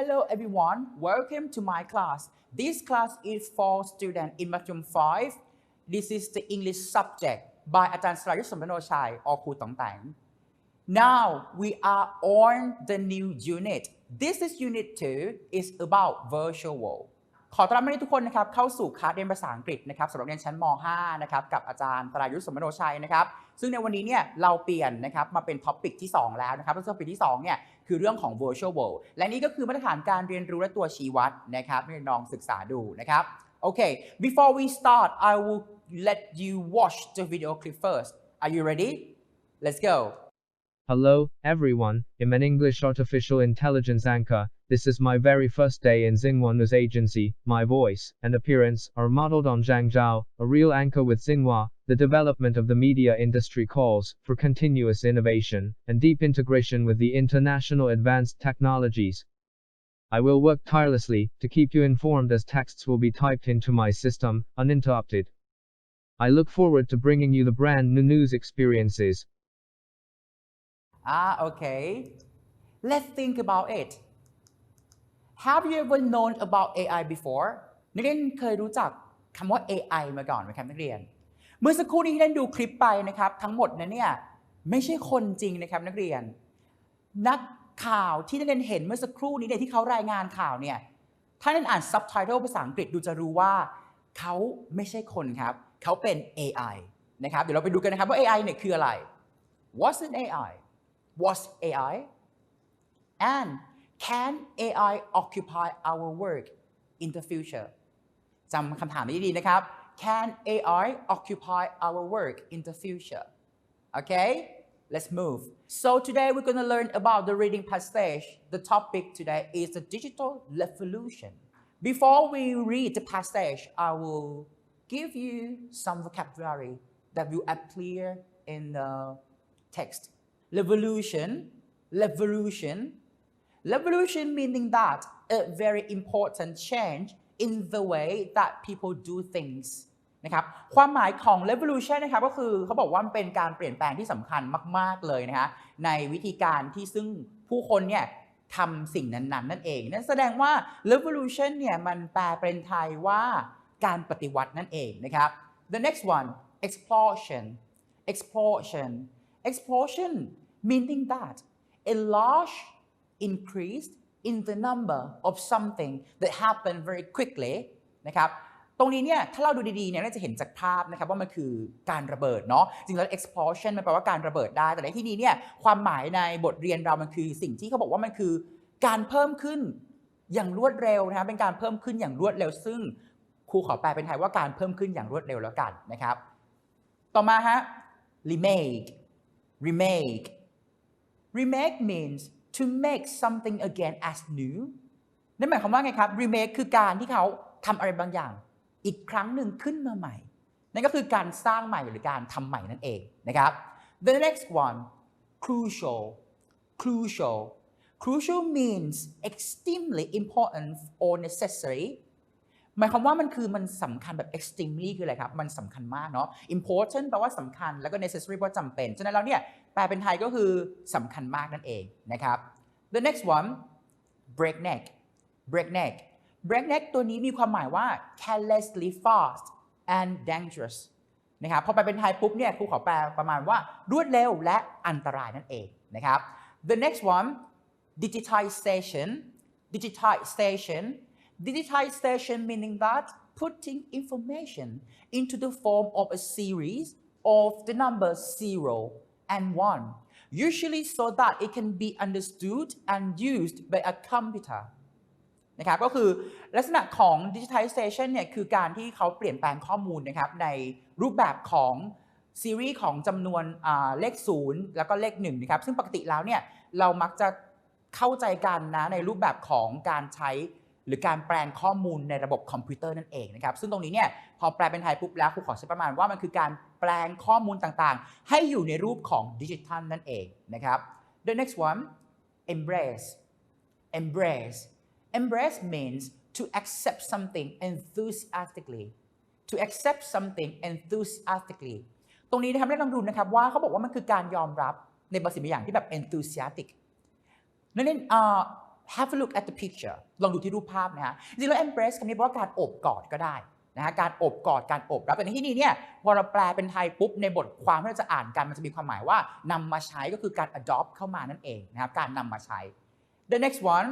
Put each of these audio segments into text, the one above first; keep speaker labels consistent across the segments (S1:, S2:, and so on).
S1: Hello everyone, welcome to my class. This class is for students in Module 5. This is the English subject by อาจารย์สรายุทธสมโนชัย or ครูตองแตง Now we are on the new unit. This is unit 2 is about virtual world. ขอต้อนรับทุกคนนะครับเข้าสู่คลาสเรียนภาษาอังกฤษนะครับสำหรับเรียนชั้นม .5 นะครับกับอาจารย์สรายุทธสมโนชัยนะครับซึ่งในวันนี้เนี่ยเราเปลี่ยนนะครับมาเป็นท็อปิกที่ 2 แล้วนะครับและท็อปิกที่2เนี่ยคือเรื่องของ virtual world และนี่ก็คือมาตรฐานการเรียนรู้และตัวชี้วัดนะครับให้น้องศึกษาดูนะครับโอเค before we start I will let you watch the video clip first are you ready let's go
S2: Hello, everyone. I'm an English artificial intelligence anchor. This is my very first day in Xinhua News Agency. My voice and appearance are modeled on Zhang Zhao, a real anchor with Xinhua. The development of the media industry calls for continuous innovation and deep integration with the international advanced technologies. I will work tirelessly to keep you informed as texts will be typed into my system, uninterrupted. I look forward to bringing you the brand new news experiences.
S1: Ah, okay. Let's think about it. Have you ever known about AI before? นักเรียนเคยรู้จักคำว่า AI มาก่อนไหมครับนักเรียน เมื่อสักครู่นี้ที่ได้ดูคลิปไปนะครับ ทั้งหมดนั้นเนี่ยไม่ใช่คนจริงนะครับนักเรียน นักข่าวที่นักเรียนเห็นเมื่อสักครู่นี้เนี่ยที่เขารายงานข่าวเนี่ยถ้านักเรียนอ่านซับไตเติลภาษาอังกฤษดูจะรู้ว่าเขาไม่ใช่คนครับ เขาเป็น AI นะครับ เดี๋ยวเราไปดูกันนะครับว่า AI เนี่ยคืออะไร What's an AI What's AI and can AI occupy our work in the future จำคำถามนี้ดีๆนะครับ Can AI occupy our work in the future Okay let's move so today we're going to learn about the reading passage the topic today is the digital revolution before we read the passage I will give you some vocabulary that will appear in the text revolution revolution revolution meaning that a very important change in the way that people do things นะครับความหมายของ revolution นะครับก็คือเขาบอกว่ามันเป็นการเปลี่ยนแปลงที่สำคัญมาก ๆ เลยนะฮะในวิธีการที่ซึ่งผู้คนเนี่ยทำสิ่งนั้น ๆ นั่นเอง นั่นแสดงว่า revolution เนี่ยมันแปลเป็นไทยว่าการปฏิวัตินั่นเองนะครับ the next one explosion explosion explosion meaning that a large increase in the number of something that happened very quickly นะครับตรงนี้เนี่ยถ้าเราดูดีๆเนี่ยน่าจะเห็นจากภาพนะครับว่ามันคือการระเบิดเนาะจริงแล้ว explosion มันแปลว่าการระเบิดได้ แต่ในที่นี้เนี่ยความหมายในบทเรียนเรามันคือสิ่งที่เขาบอกว่ามันคือ การเพิ่มขึ้นอย่างรวดเร็วนะครับเป็นการเพิ่มขึ้นอย่างรวดเร็ว ซึ่งครูขอแปลเป็นไทยว่าการเพิ่มขึ้นอย่างรวดเร็วแล้วกันนะครับ ต่อมาฮะ remake remake remake means to make something again as new นั่นหมายความว่าไงครับ remake คือการที่เขาทำอะไรบางอย่าง อีกครั้งหนึ่งขึ้นมาใหม่ นั่นก็คือการสร้างใหม่หรือการทำใหม่นั่นเองนะครับ the next one crucial crucial crucial means extremely important or necessary หมายความว่ามันคือมันสำคัญแบบ extremely คืออะไรครับ มันสำคัญมากเนาะ important แปลว่าสำคัญแล้วก็ necessary แปลว่าจำเป็น ฉะนั้นแล้วเนี่ย แปลเป็นไทยก็คือสำคัญมากนั่นเองนะครับ the next one breakneck breakneck breakneck ตัวนี้มีความหมายว่า carelessly fast and dangerous นะครับพอไปเป็นไทยปุ๊บเนี่ยครูขอแปลประมาณว่ารวดเร็วและอันตรายนั่นเองนะครับ the next one digitization digitization digitization meaning that putting information into the form of a series of the numbers 0 and 1 usually so that it can be understood and used by a computer นะครับก็คือลักษณะของ digitization เนี่ยคือการที่เขาเปลี่ยนแปลงข้อมูลนะครับในรูปแบบของซีรีส์ของจำนวนอ่าเลข 0 แล้วก็เลข1นะครับซึ่งปกติแล้วเนี่ยเรามักจะเข้าใจกันนะในรูปแบบของการใช้ หรือการแปลงข้อมูลในระบบคอมพิวเตอร์นั่นเองนะครับซึ่งตรงนี้เนี่ยพอแปลเป็นไทยปุ๊บแล้วครูขอใช้ประมาณว่ามันคือการแปลงข้อมูลต่างๆ ให้อยู่ในรูปของดิจิทัลนั่นเองนะครับ the next one embrace embrace embrace means to accept something enthusiastically to accept something enthusiastically ตรงนี้นะครับได้ลองดูนะครับว่าเขาบอกว่ามันคือการยอมรับในบางสิ่งบางอย่างที่แบบ enthusiastic นั่นเอง have a look at the picture ลองดูที่รูปภาพนะฮะจริงๆแล้ว embrace คำนี้แปลว่าการโอบกอดก็ได้นะฮะการโอบกอดการโอบรับแต่ในที่นี้เนี่ยพอเราแปลเป็นไทยปุ๊บในบทความที่เราจะอ่านกันมันจะมีความหมายว่านำมาใช้ก็คือการ adopt เข้ามานั่นเองนะครับการนำมาใช้ the next one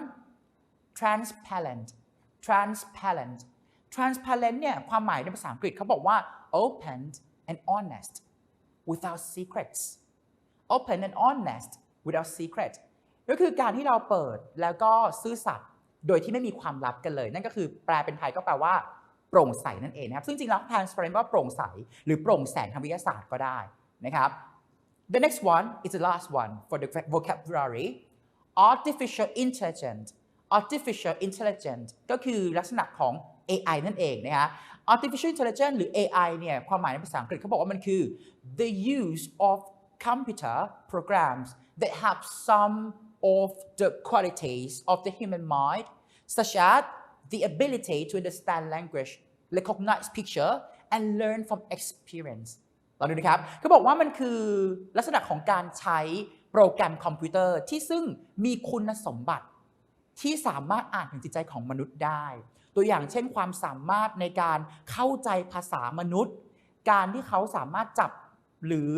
S1: transparent transparent transparent เนี่ยความหมายในภาษาอังกฤษเขาบอกว่า open and honest without secrets open and honest without secret ก็คือการที่เราเปิดแล้วก็ซื่อสัตย์โดยที่ไม่มีความลับกันเลย นั่นก็คือแปลเป็นไทยก็แปลว่าโปร่งใสนั่นเองนะครับ ซึ่งจริงๆแล้ว transparent ว่าโปร่งใส หรือโปร่งแสงทางวิทยาศาสตร์ก็ได้นะครับ The next one is the last one for the vocabulary artificial intelligence artificial intelligence ก็คือลักษณะของ AI นั่นเองนะฮะ artificial intelligence หรือ AI เนี่ยความหมายในภาษาอังกฤษเขาบอกว่ามันคือ the use of computer programs that have some of the qualities of the human mind such as the ability to understand language recognize picture and learn from experience ลองดูนะครับเขาบอกว่ามันคือลักษณะของการใช้โปรแกรมคอมพิวเตอร์ที่ซึ่งมีคุณสมบัติที่สามารถอ่านถึงจิตใจของมนุษย์ได้ ตัวอย่างเช่นความสามารถในการเข้าใจภาษามนุษย์ การที่เขาสามารถจับหรือ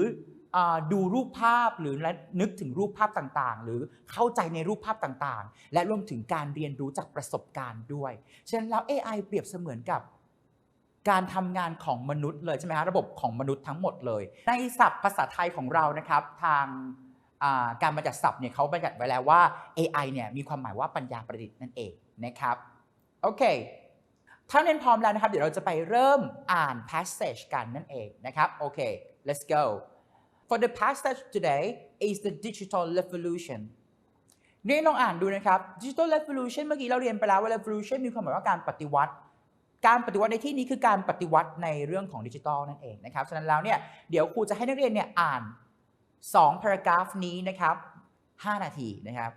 S1: ดูรูปภาพหรือและนึกถึงรูปภาพต่างๆ หรือเข้าใจในรูปภาพต่างๆ และรวมถึงการเรียนรู้จากประสบการณ์ด้วย ฉะนั้นแล้ว AI เปรียบเสมือนกับการทำงานของมนุษย์เลยใช่ไหมฮะระบบของมนุษย์ทั้งหมดเลย ในศัพท์ภาษาไทยของเรานะครับทางการบัญญัติศัพท์เนี่ยเขาบัญญัติไว้แล้วว่า AI เนี่ยมีความหมายว่าปัญญาประดิษฐ์นั่นเองนะครับโอเคถ้าเรียนพร้อมแล้วนะครับ เดี๋ยวเราจะไปเริ่มอ่าน passage กันนั่นเองนะครับโอเค let's go for the passage today is the digital revolution นี่ลองอ่านดูนะครับ digital revolution เมื่อกี้เราเรียนไปแล้วว่า revolution มีความหมายว่าการปฏิวัติ การปฏิวัติในที่นี้คือการปฏิวัติในเรื่องของดิจิทัลนั่นเองนะครับ ฉะนั้นแล้วเนี่ยเดี๋ยวครูจะให้นักเรียนเนี่ยอ่าน2 paragraph นี้นะครับ 5 นาทีนะครับ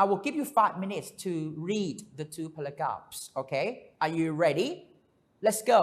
S1: I will give you five minutes to read the two paragraphs okay are you ready let's go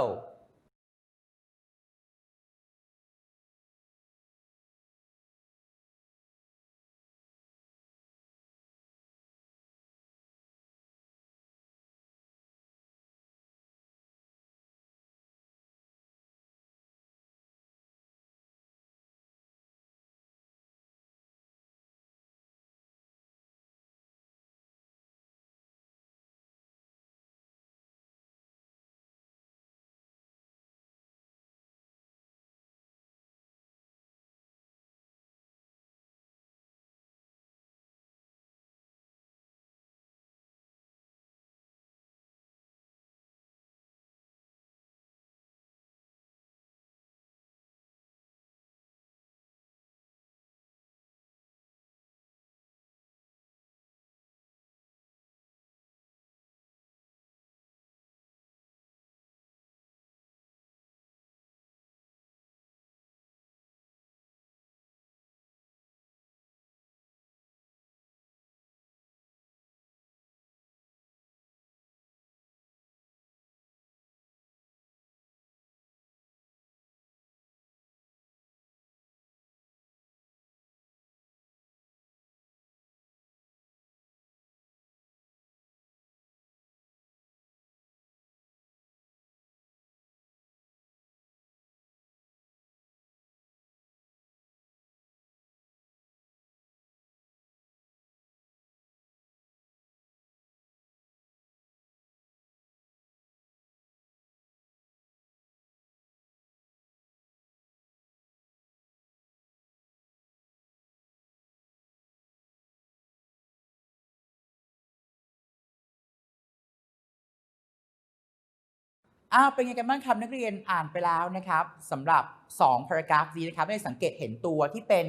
S1: อ้าวเป็นไงกันบ้างครับนักเรียนอ่านไปแล้วนะครับสำหรับ2 paragraph นี้นะครับได้สังเกตเห็นตัวที่เป็น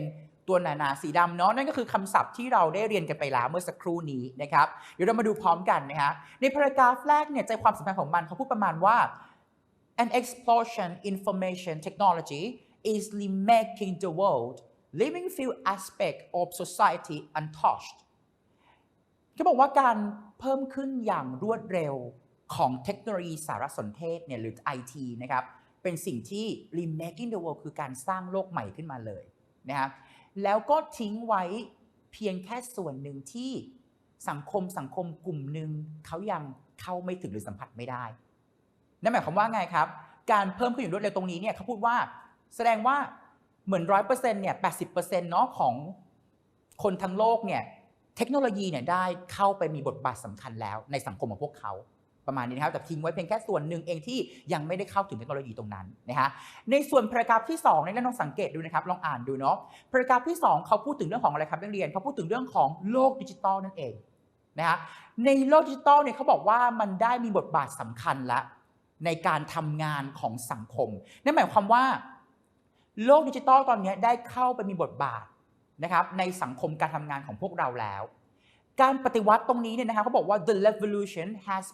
S1: ตัวหนาๆสีดำเนาะนั่นก็คือคำศัพท์ที่เราได้เรียนกันไปแล้วเมื่อสักครู่นี้นะครับเดี๋ยวเรามาดูพร้อมกันนะฮะใน paragraph แรกเนี่ยใจความสำคัญของมันเขาพูดประมาณว่า an explosion in information technology is making the world living few aspect of society untouched เขาบอกว่าการเพิ่มขึ้นอย่างรวดเร็ว ของเทคโนโลยีสารสนเทศเนี่ยหรือ IT นะครับเป็นสิ่งที่ remaking the world คือการสร้างโลกใหม่ขึ้นมาเลยนะครับแล้วก็ทิ้งไว้เพียงแค่ส่วนหนึ่งที่สังคมสังคมกลุ่มหนึ่งเขายังเข้าไม่ถึงหรือสัมผัสไม่ได้ นั่นหมายความว่าไงครับ การเพิ่มขึ้นอย่างรวดเร็วตรงนี้เนี่ยเขาพูดว่าแสดงว่าเหมือนร้อยเปอร์เซ็นต์เนี่ยแปดสิบเปอร์เซ็นต์เนาะของคนทั้งโลกเนี่ยเทคโนโลยีเนี่ยได้เข้าไปมีบทบาทสำคัญแล้วในสังคมของพวกเขา ประมาณนี้นะครับแต่ทิ้งไว้เพียงแค่ส่วนหนึ่งเองที่ยังไม่ได้เข้าถึงเทคโนโลยีตรงนั้นนะฮะในส่วนพารากราฟที่2นนั้นลองสังเกตดูนะครับลองอ่านดูเนาะพารากราฟที่ 2 เขาพูดถึงเรื่องของอะไรครับนักเรียนเขาพูดถึงเรื่องของโลกดิจิตอลนั่นเองนะฮะในโลกดิจิตอลเนี่ยเขาบอกว่ามันได้มีบทบาทสำคัญละในการทำงานของสังคมนั่นหมายความว่า โลกดิจิตอลตอนนี้ได้เข้าไปมีบทบาทนะครับในสังคมการทำงานของพวกเราแล้ว การปฏิวัติตรงนี้เนี่ยนะครับเขาบอกว่า the revolution has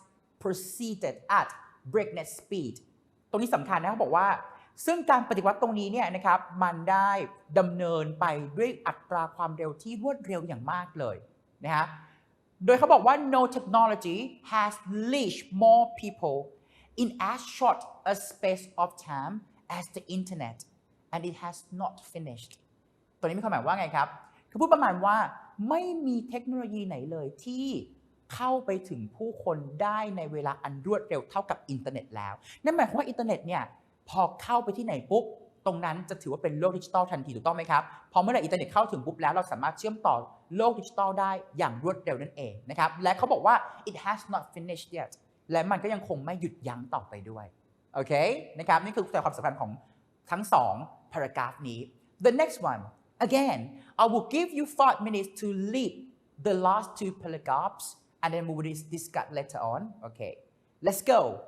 S1: proceeded at breakneck speed ตรงนี้สำคัญนะเขาบอกว่า ซึ่งการปฏิวัติตรงนี้เนี่ยนะครับมันได้ดำเนินไปด้วยอัตราความเร็วที่รวดเร็วอย่างมากเลยนะฮะโดยเขาบอกว่า no technology has reached more people in as short a space of time as the internet and it has not finished ตัวนี้มีความหมายว่าไงครับ คือพูดประมาณว่าไม่มีเทคโนโลยีไหนเลยที่ เข้าไปถึงผู้คนได้ในเวลาอันรวดเร็วเท่ากับอินเทอร์เน็ตแล้ว นั่นหมายความว่าอินเทอร์เน็ตเนี่ยพอเข้าไปที่ไหนปุ๊บตรงนั้นจะถือว่าเป็นโลกดิจิตอลทันทีถูกต้องไหมครับ พอเมื่อไหร่อินเทอร์เน็ตเข้าถึงปุ๊บแล้วเราสามารถเชื่อมต่อโลกดิจิตอลได้อย่างรวดเร็วนั่นเองนะครับ และเขาบอกว่า it has not finished yet และมันก็ยังคงไม่หยุดยั้งต่อไปด้วยโอเคนะครับนี่คือแต่ความสำคัญของทั้งสอง paragraph นี้ the next one again I will give you five minutes to read the last two paragraphs and then we will discuss later on. Okay. Let's go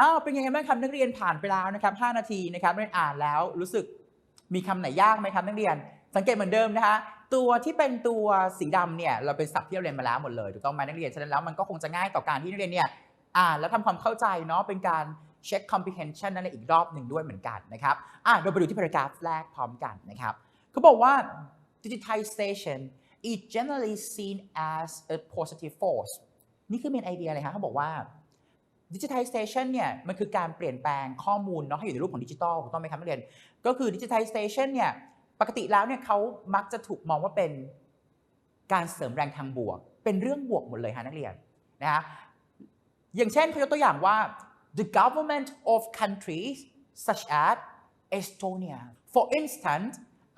S1: อ้าวเป็นยังไงบ้างครับนักเรียนผ่านไปแล้วนะครับ 5 นาทีนะครับเรียนอ่านแล้วรู้สึกมีคำไหนยากไหมครับนักเรียน สังเกตเหมือนเดิมนะคะ ตัวที่เป็นตัวสีดำเนี่ยเราเป็นศัพท์ที่เราเรียนมาแล้วหมดเลยถูกต้องไหมนักเรียนฉะนั้นแล้วมันก็คงจะง่ายต่อการที่นักเรียนเนี่ยอ่านแล้วทำความเข้าใจเนาะเป็นการเช็ค comprehension นั่นเองอีกรอบหนึ่งด้วยเหมือนกันนะครับอะเราไปดูที่ paragraph แรกพร้อมกันนะครับเขาบอกว่า digitization is generally seen as a positive force นี่คือเป็นไอเดียเลยครับเขาบอกว่า digitization เนี่ยมันคือการเปลี่ยนแปลงข้อมูลเนาะให้อยู่ในรูปของดิจิทัลถูกต้องไหมครับนักเรียน ก็คือ digitization เนี่ยปกติแล้วเนี่ยเขามักจะถูกมองว่าเป็นการเสริมแรงทางบวก เป็นเรื่องบวกหมดเลยฮะนักเรียนนะฮะอย่างเช่นเขายกตัวอย่างว่า the government of countries such as Estonia for instance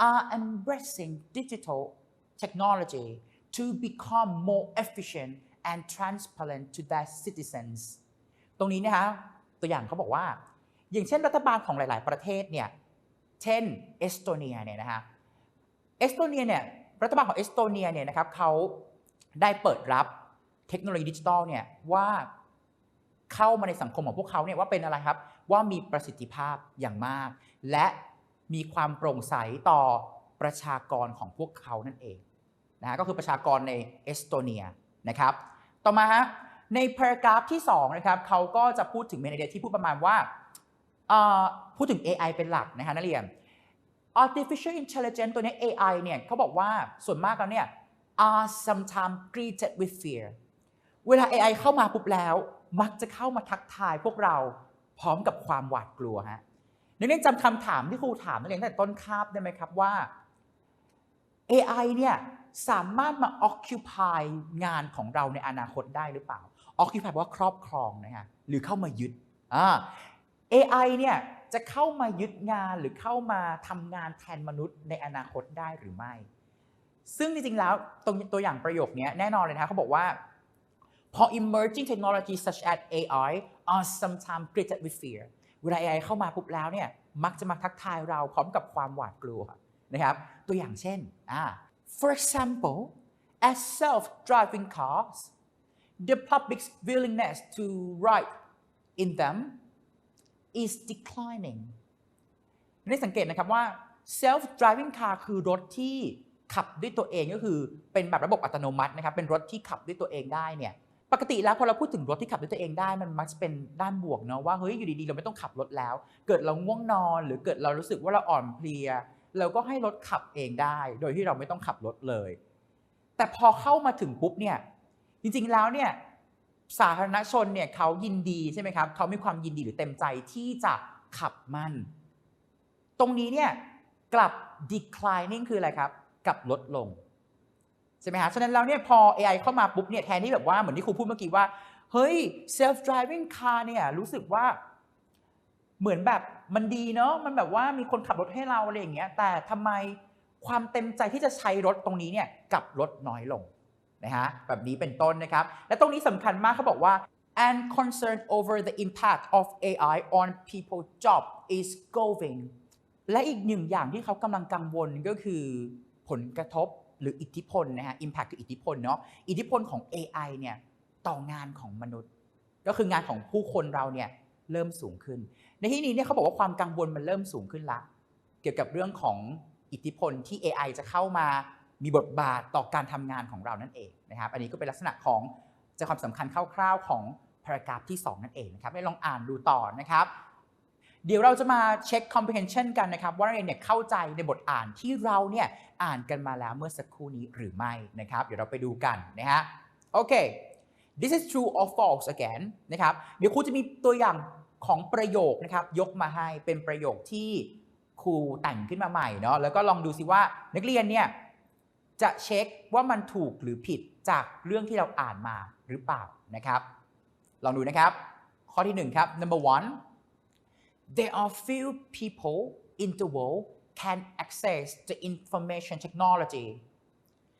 S1: are embracing digital technology to become more efficient and transparent to their citizens ตรงนี้นะคะตัวอย่างเขาบอกว่า อย่างเช่นรัฐบาลของหลาย ๆ ประเทศเนี่ยเช่นเอสโตเนียเนี่ยนะคะเอสโตเนียเนี่ยรัฐบาลของเอสโตเนียเนี่ยนะครับเขาได้เปิดรับเทคโนโลยีดิจิทัลเนี่ยว่าเข้ามาในสังคมของพวกเขาเนี่ยว่าเป็นอะไรครับว่ามีประสิทธิภาพอย่างมาก และมีความโปร่งใสต่อประชากรของพวกเขานั่นเองนะฮะก็คือประชากรในเอสโตเนียนะครับ ต่อมาฮะ ใน paragraph ที่2นะครับเขาก็จะพูดถึงเมนไอเดียที่พูดประมาณว่าพูดถึง AI เป็นหลักนะฮะนักเรียน artificial intelligence ตัวนี้ AI เนี่ยเขาบอกว่าส่วนมากแล้วเนี่ย are sometimes greeted with fear เวลา AI เข้ามาปุ๊บแล้ว มักจะเข้ามาทักทายพวกเราพร้อมกับความหวาดกลัวฮะนักเรียนจำคำถามที่ครูถามนักเรียนตั้งแต่ต้นคาบได้ไหมครับว่า AI เนี่ยสามารถมา occupy งานของเราในอนาคตได้หรือเปล่า occupy แปลว่าครอบครองนะฮะหรือเข้ามายึดอ่า AI เนี่ยจะเข้ามายึดงานหรือเข้ามาทำงานแทนมนุษย์ในอนาคตได้หรือไม่ ซึ่งจริงๆแล้วตรงตัวอย่างประโยคนี้แน่นอนเลยนะเขาบอกว่า พอ emerging technologies such as AI are sometimes greeted with fear เวลา AI เข้ามาปุ๊บแล้วเนี่ยมักจะมาทักทายเราพร้อมกับความหวาดกลัวนะครับ ตัวอย่างเช่นอ่า for example as self-driving cars the public's willingness to ride in them is declining ได้สังเกตนะครับว่า self driving car คือรถที่ขับด้วยตัวเองก็คือเป็นแบบระบบอัตโนมัตินะครับ เป็นรถที่ขับด้วยตัวเองได้เนี่ยปกติแล้วพอเราพูดถึงรถที่ขับด้วยตัวเองได้มันมักจะเป็นด้านบวกเนาะว่าเฮ้ยอยู่ดีๆ เราไม่ต้องขับรถแล้ว เกิดเราง่วงนอนหรือเกิดเรารู้สึกว่าเราอ่อนเพลียเราก็ให้รถขับเองได้ โดยที่เราไม่ต้องขับรถเลย แต่พอเข้ามาถึงปุ๊บเนี่ย จริงๆแล้วเนี่ยสาธารณชนเนี่ยเขายินดีใช่ไหมครับเขามีความยินดีหรือเต็มใจที่จะขับมันตรงนี้เนี่ยกลับ declining คืออะไรครับกลับลดลงใช่ไหมฮะฉะนั้นแล้วเนี่ยพอ AI เข้ามาปุ๊บเนี่ยแทนที่แบบว่าเหมือนที่ครูพูดเมื่อกี้ว่า เฮ้ย self driving car เนี่ยรู้สึกว่าเหมือนแบบมันดีเนาะมันแบบว่ามีคนขับรถให้เราอะไรอย่างเงี้ยแต่ทำไมความเต็มใจที่จะใช้รถตรงนี้เนี่ยกลับลดน้อยลง นะฮะแบบนี้เป็นต้นนะครับ และตรงนี้สำคัญมากเขาบอกว่า and concern over the impact of AI on people job is growing และอีกหนึ่งอย่างที่เขากำลังกังวลก็คือผลกระทบหรืออิทธิพลนะฮะ impact คืออิทธิพลเนาะอิทธิพลของ AI เนี่ยต่องานของมนุษย์ ก็คืองานของผู้คนเราเนี่ยเริ่มสูงขึ้น ในที่นี้เนี่ยเขาบอกว่าความกังวลมันเริ่มสูงขึ้นละ เกี่ยวกับเรื่องของอิทธิพลที่ AI จะเข้ามา มีบทบาทต่อการทำงานของเรานั่นเองนะครับอันนี้ก็เป็นลักษณะของใจความสำคัญคร่าวๆของ paragraph ที่ 2 นั่นเองนะครับให้ลองอ่านดูต่อนะครับ เดี๋ยวเราจะมาเช็ค comprehension กันนะครับ ว่านักเรียนเนี่ยเข้าใจในบทอ่านที่เราเนี่ยอ่านกันมาแล้วเมื่อสักครู่นี้หรือไม่นะครับ เดี๋ยวเราไปดูกันนะฮะโอเค this is true or false again นะครับ เดี๋ยวครูจะมีตัวอย่างของประโยคนะครับ ยกมาให้เป็นประโยคที่ครูแต่งขึ้นมาใหม่เนาะแล้วก็ลองดูสิว่านักเรียนเนี่ย จะเช็คว่ามันถูกหรือผิดจากเรื่องที่เราอ่านมาหรือเปล่านะครับลองดูนะครับข้อที่หนึ่งครับ number one there are few people in the world can access the information technology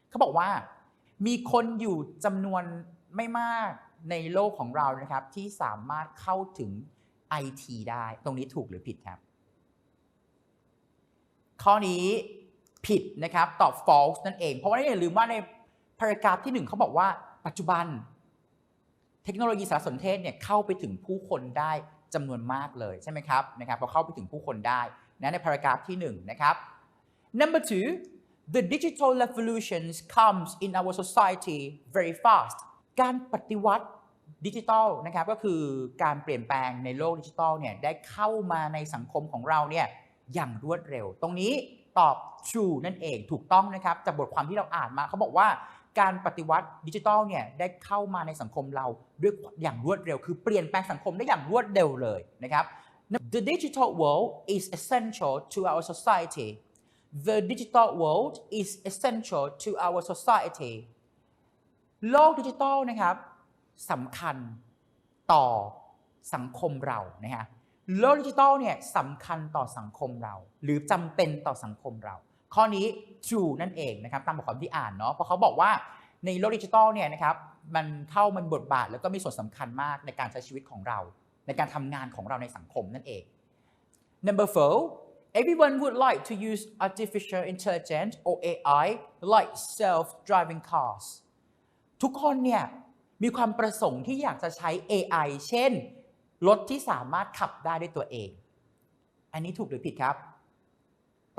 S1: เขาบอกว่ามีคนอยู่จำนวนไม่มากในโลกของเรานะครับ ที่สามารถเข้าถึง IT ได้ ตรงนี้ถูกหรือผิดครับ ข้อนี้ ผิดนะครับตอบ false นั่นเอง เพราะว่าอย่าลืมว่าใน paragraph ที่หนึ่งเขาบอกว่าปัจจุบัน เทคโนโลยีสารสนเทศเนี่ยเข้าไปถึงผู้คนได้จำนวนมากเลยใช่ไหมครับนะครับพอเข้าไปถึงผู้คนได้นะในพารากราฟที่1นะครับ number two the digital revolutions comes in our society very fast การปฏิวัติดิจิทัลนะครับก็คือการเปลี่ยนแปลงในโลกดิจิทัลเนี่ยได้เข้ามาในสังคมของเราเนี่ยอย่างรวดเร็ว ตรงนี้ ตอบ true นั่นเองถูกต้องนะครับจากบทความที่เราอ่านมาเขาบอกว่าการปฏิวัติดิจิทัลเนี่ยได้เข้ามาในสังคมเราด้วยอย่างรวดเร็ว คือเปลี่ยนแปลงสังคมได้อย่างรวดเร็วเลยนะครับ The digital world is essential to our society The digital world is essential to our society โลกดิจิทัลนะครับสำคัญต่อสังคมเรานะฮะ โลกดิจิทัลเนี่ยสำคัญต่อสังคมเรา หรือจำเป็นต่อสังคมเรา ข้อนี้ true นั่นเองนะครับตามบทความที่อ่านเนาะเพราะเขาบอกว่าในโลกดิจิทัลเนี่ยนะครับมันเข้ามันบทบาทแล้วก็มีส่วนสำคัญมากในการใช้ชีวิตของเรา ในการทำงานของเราในสังคมนั่นเอง Number four, everyone would like to use artificial intelligence or AI like self-driving cars. ทุกคนเนี่ยมีความประสงค์ที่อยากจะใช้ AI เช่น รถที่สามารถขับได้ด้วยตัวเอง อันนี้ถูกหรือผิดครับ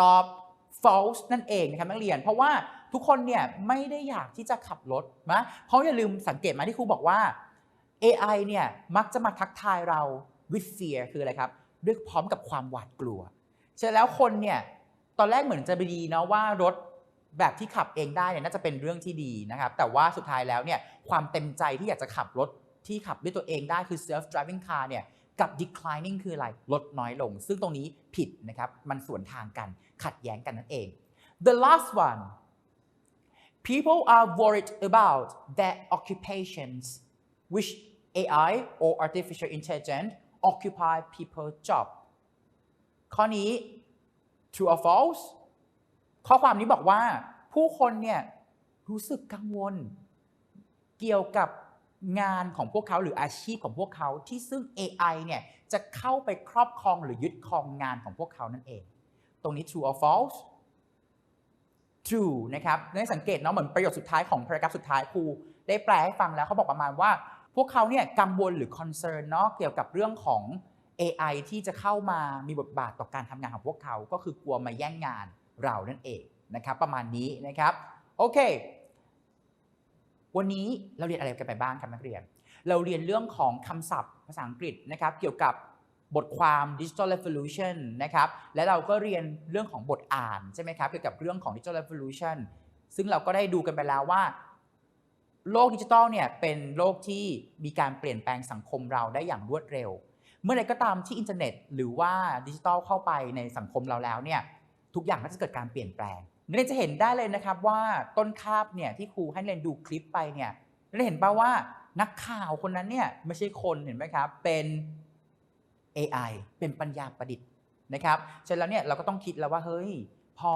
S1: ตอบ false นั่นเองนะครับนักเรียน เพราะว่าทุกคนเนี่ยไม่ได้อยากที่จะขับรถนะเพราะอย่าลืมสังเกตมาที่ครูบอกว่า AI เนี่ยมักจะมาทักทายเรา with fear คืออะไรครับด้วยพร้อมกับความหวาดกลัวเสร็จแล้วคนเนี่ยตอนแรกเหมือนจะไปดีนะว่ารถแบบที่ขับเองได้เนี่ยน่าจะเป็นเรื่องที่ดีนะครับ แต่ว่าสุดท้ายแล้วเนี่ยความเต็มใจที่อยากจะขับรถ ที่ขับด้วยตัวเองได้คือ self driving car เนี่ยกับ declining คืออะไร ลดน้อยลง ซึ่งตรงนี้ผิดนะครับ มันสวนทางกัน ขัดแย้งกันนั่นเอง the last one people are worried about their occupations which AI or artificial intelligence occupy people's job ข้อนี้ true or false ข้อความนี้บอกว่าผู้คนเนี่ยรู้สึกกังวล เกี่ยวกับ งานของพวกเขาหรืออาชีพของพวกเขาที่ซึ่ง AI เนี่ยจะเข้าไปครอบครองหรือยึดครองงานของพวกเขานั่นเอง ตรงนี้ true or false true นะครับในสังเกตเนาะเหมือนประโยคสุดท้ายของ paragraph สุดท้ายครูได้แปลให้ฟังแล้วเขาบอกประมาณว่า พวกเขาเนี่ยกังวลหรือ concern เนาะเกี่ยวกับเรื่องของ AI ที่จะเข้ามามีบทบาทต่อการทำงานของพวกเขา ก็คือกลัวมาแย่งงานเรานั่นเองนะครับประมาณนี้นะครับโอเค วันนี้เราเรียนอะไรกันไปบ้างครับนักเรียน เราเรียนเรื่องของคำศัพท์ภาษาอังกฤษนะครับเกี่ยวกับบทความ Digital Revolution นะครับ และเราก็เรียนเรื่องของบทอ่านใช่ไหมครับ เกี่ยวกับเรื่องของ Digital Revolution ซึ่งเราก็ได้ดูกันไปแล้วว่า โลกดิจิทัลเนี่ยเป็นโลกที่มีการเปลี่ยนแปลงสังคมเราได้อย่างรวดเร็ว เมื่อใดก็ตามที่อินเทอร์เน็ต หรือว่าดิจิทัลเข้าไปในสังคมเราแล้วเนี่ยทุกอย่างก็จะเกิดการเปลี่ยนแปลง นักเรียนจะเห็นได้เลยนะครับว่าต้นคาบเนี่ยที่ครูให้เรียนดูคลิปไปเนี่ยนักเรียนเห็นป่าว่านักข่าวคนนั้นเนี่ยไม่ใช่คนเห็นไหมครับ เป็น AI เป็นปัญญาประดิษฐ์นะครับเสร็จแล้วเนี่ยเราก็ต้องคิดแล้วว่าเฮ้ยพอ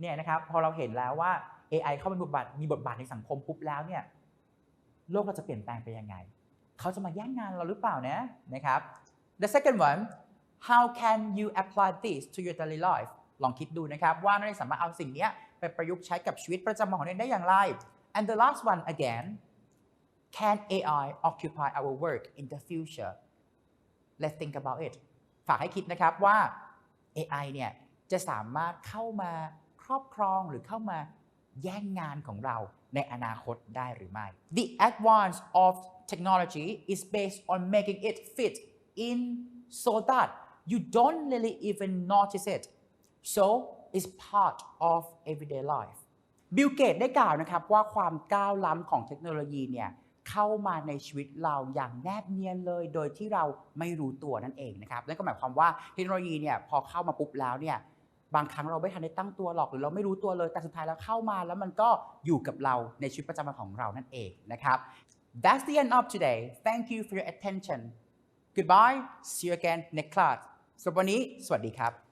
S1: เนี่ยนะครับพอเราเห็นแล้วว่า AI เข้ามามีบทบาทมีบทบาทในสังคมปุ๊บแล้วเนี่ยโลกเราจะเปลี่ยนแปลงไปยังไง เขาจะมาแย่งงานเราหรือเปล่านะนะครับ the second one how can you apply this to your daily life ลองคิดดูนะครับว่านักเรียนสามารถเอาสิ่งนี้ไปประยุกต์ใช้กับชีวิตประจำวันของนักเรียนได้อย่างไร and the last one again can AI occupy our work in the future let's think about it ฝากให้คิดนะครับว่า AI เนี่ยจะสามารถเข้ามาครอบครองหรือเข้ามาแย่งงานของเราในอนาคตได้หรือไม่ The advance of technology is based on making it fit in so that you don't really even notice it so it's part of everyday life บิลเกตได้กล่าวนะครับว่าความก้าวล้ำของเทคโนโลยีเนี่ยเข้ามาในชีวิตเราอย่างแนบเนียนเลย โดยที่เราไม่รู้ตัวนั่นเองนะครับนั่นก็หมายความว่าเทคโนโลยีเนี่ยพอเข้ามาปุ๊บแล้วเนี่ยบางครั้งเราไม่ทันได้ตั้งตัวหรอกหรือเราไม่รู้ตัวเลยแต่สุดท้ายแล้วเข้ามาแล้วมันก็อยู่กับเราในชีวิตประจำวันของเรานั่นเองนะครับ That's the end of today Thank you for your attention Goodbye See you again next class สำหรับวันนี้ สวัสดีครับ